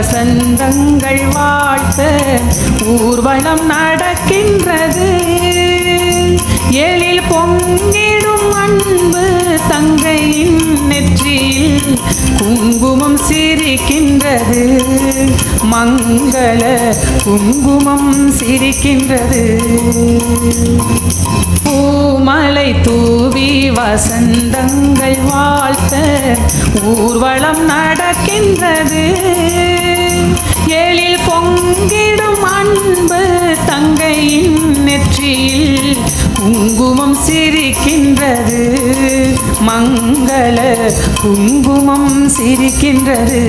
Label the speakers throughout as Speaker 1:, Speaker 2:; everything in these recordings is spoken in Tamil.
Speaker 1: வசந்தங்கள் வாழ்த்த ஊர்வலம் நடக்கின்றது. எழில் பொங்கிடும் அன்பு தங்கையின் நெற்றியில் குங்குமம் சிரிக்கின்றது. மங்கள குங்குமம் சிரிக்கின்றது. பூமலை தூவி வசந்தங்கள் வாழ்த்த ஊர்வலம் நடக்கின்றது. பொங்கிடும் அன்பு தங்கையின் நெற்றியில் குங்குமம் சிரிக்கின்றது. மங்கள குங்குமம் சிரிக்கின்றது.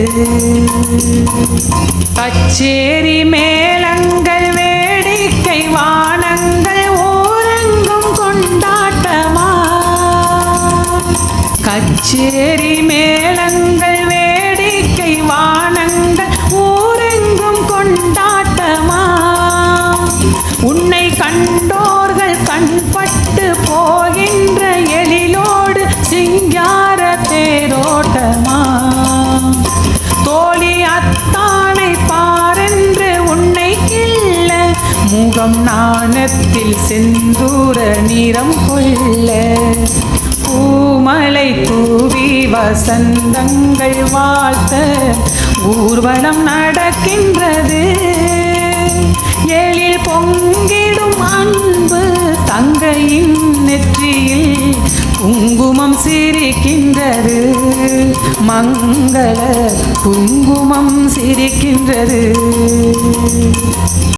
Speaker 1: கச்சேரி மேளங்கள் வேடிக்கை வானங்கள் ஓரங்கும் கொண்டாட்டமா? கச்சேரி மேளங்கள் கண்டோர்கள் கண்பட்டு போகின்ற எழிலோடு சிங்கார தேரோட்டமா தோழி அத்தானை பாரென்று உன்னை கிள்ள முகம் நாணத்தில் செந்தூர நிறம் கொள்ள. பூமலை தூவி வசந்தங்கள் வாழ்த்த ஊர்வலம் நடக்கின்ற கங்கையின் நெற்றியில் குங்குமம் சிரிக்கின்றது. மங்கள குங்குமம் சிரிக்கின்றது.